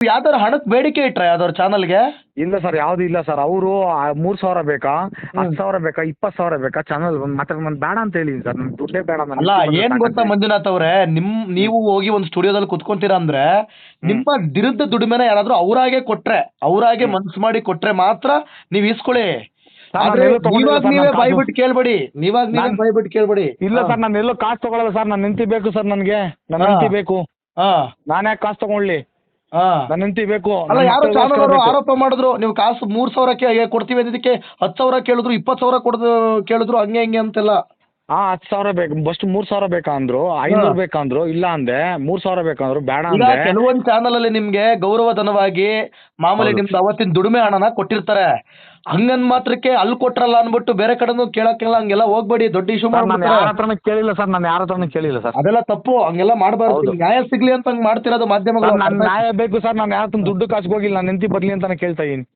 ಯಾವ್ದಾರು ಹಣಕ್ಕೆ ಬೇಡಿಕೆ ಇಟ್ರ ಯಾವ್ದಾರು ಚಾನಲ್ಗೆ? ಇಲ್ಲ ಸರ್ ಯಾವ್ದು ಇಲ್ಲ ಸರ್. ಅವರು ಮೂರ್ ಸಾವಿರ ಬೇಕಾ ಹತ್ತು ಸಾವಿರ ಬೇಕಾ ಇಪ್ಪತ್ತು ಸಾವಿರ ಬೇಕಾ? ಚಾನಲ್ ಮತ್ತೆ ನಾನು ಬೇಡ ಅಂತ ಹೇಳಿ ಸರ್. ನನ್ಗೆ ದುಡ್ಡೇ ಬೇಡ ನಾನು ಅಲ್ಲ ಏನ್ ಗೊತ್ತಾ. ಮಂಜುನಾಥ್ ಅವ್ರೆ? ನಿಮ್ ನೀವು ಹೋಗಿ ಒಂದು ಸ್ಟುಡಿಯೋದಲ್ಲಿ ಕುತ್ಕೊಂತೀರಾ ಅಂದ್ರೆ ನಿಮ್ಮ ದಿನದ ದುಡಿಮೆನ ಯಾರಾದ್ರೂ ಅವರಾಗೆ ಕೊಟ್ರೆ ಅವರಾಗೆ ಮನ್ಸು ಮಾಡಿ ಕೊಟ್ರೆ ಮಾತ್ರ ನೀವ್ ಇಸ್ಕೊಳ್ಳಿ ಸರ್, ಆದ್ರೆ ನಾನೆಲ್ಲೂ ತಗೊಂಡಿಲ್ಲ ನೀವಾಗ ಸರ್, ನೀವೇ ನಾನು ಬಾಯ್ಬಿಟ್ಟು ಕೇಳ್ಬೇಡಿ. ನೀವಾಗ ನೀವೇ ನಾನ್- ಬಾಯ್ಬಿಟ್ಟು ಕೇಳ್ಬೇಡಿ. ಇಲ್ಲ ಸರ್ ನಾನು ಎಲ್ಲೂ ಕಾಸು ತಗೊಳಲ್ಲ ಸರ್. ನನ್ನ ಹೆಂಡತಿ ಬೇಕು ಸರ್ ನನಗೆ. ನನ್ನ ಹಾ. ಹೆಂಡತಿ ಬೇಕು ಹಾ. ನಾನು ಯಾಕೆ ಕಾಸ್ ತಗೊಳ್ಳಿ ನನ್ನ ಹೆಂಡತಿ ಬೇಕು. ಅಲ್ಲ ಯಾರೋ ಚಾನಲ್ ಅವರು ಆರೋಪ ಮಾಡಿದ್ರು ನೀವು ಕಾಸು ಮೂರ್ ಸಾವಿರ ಕೊಡ್ತೀವಿ ಅಂದಿದ್ದಕ್ಕೆ ಹತ್ತು ಸಾವಿರ ಕೇಳಿದ್ರು ಇಪ್ಪತ್ತು ಸಾವಿರ ಕೊಡ್ದು ಕೇಳಿದ್ರು ಹಂಗೆ ಹಿಂಗೆ ಅಂತೆಲ್ಲ. ಹಾ ಹತ್ತು ಸಾವಿರ ಬೇಕು ಬಸ್ಟ್ ಮೂರು ಸಾವಿರ ಬೇಕಾ ಅಂದ್ರು ಐನೂರು ಬೇಕಾ ಅಂದ್ರು ಇಲ್ಲ ಅಂದೆ ಮೂರು ಸಾವಿರ ಬೇಕಂದ್ರು ಬೇಡ ಈಗ ಅಂದೆ. ಕೆಲವೊಂದು ಚಾನಲ್ ಅಲ್ಲಿ ನಿಮ್ಗೆ ಗೌರವಧನವಾಗಿ ಮಾಮೂಲಿ. ನಿಮ್ದು ಅವತ್ತಿನ ದುಡಿಮೆ ಹಣನ ಕೊಟ್ಟಿರ್ತಾರೆ. ಹಂಗನ್ ಮಾತ್ರಕ್ಕೆ ಅಲ್ಲಿ ಕೊಟ್ರಲ್ಲ ಅನ್ಬಿಟ್ಟು ಬೇರೆ ಕಡೆನೂ ಕೇಳಕ್ಕೆಲ್ಲ ಹಂಗೆಲ್ಲ ಹೋಗ್ಬೇಡಿ ದೊಡ್ಡ ಇಶ್ಯೂ ಸರ್ ನಾನು ಯಾರ ಮಾಡ್ಬಿಡ್ತಾರೆ. ಹತ್ರನೂ ಕೇಳಿಲ್ಲ ಸರ್ ನಾನು ಯಾರ ಹತ್ರನೂ ಕೇಳಿಲ್ಲ ಸರ್. ಅದೆಲ್ಲ ತಪ್ಪು ಹಂಗೆಲ್ಲ ಮಾಡಬಾರ್ದು. ಹೌದು. ನ್ಯಾಯ ಸಿಗ್ಲಿ ಅಂತ ಹಂಗ್ ಮಾಡ್ತಿರೋದು ಮಾಧ್ಯಮಗಳು. ನನ್ನ ನ್ಯಾಯ ಬೇಕು ಸರ್ ನಾನು ಯಾರ ಹತ್ರ ದುಡ್ಡು ಕಾಸ್ಗೋಗಿಲ್ಲ ಹೋಗಿಲ್ಲ ನಾನು ಹೆಂಡತಿ ಬರ್ಲಿ ಅಂತಾನೆ ಕೇಳ್ತಾ ಇದೀನಿ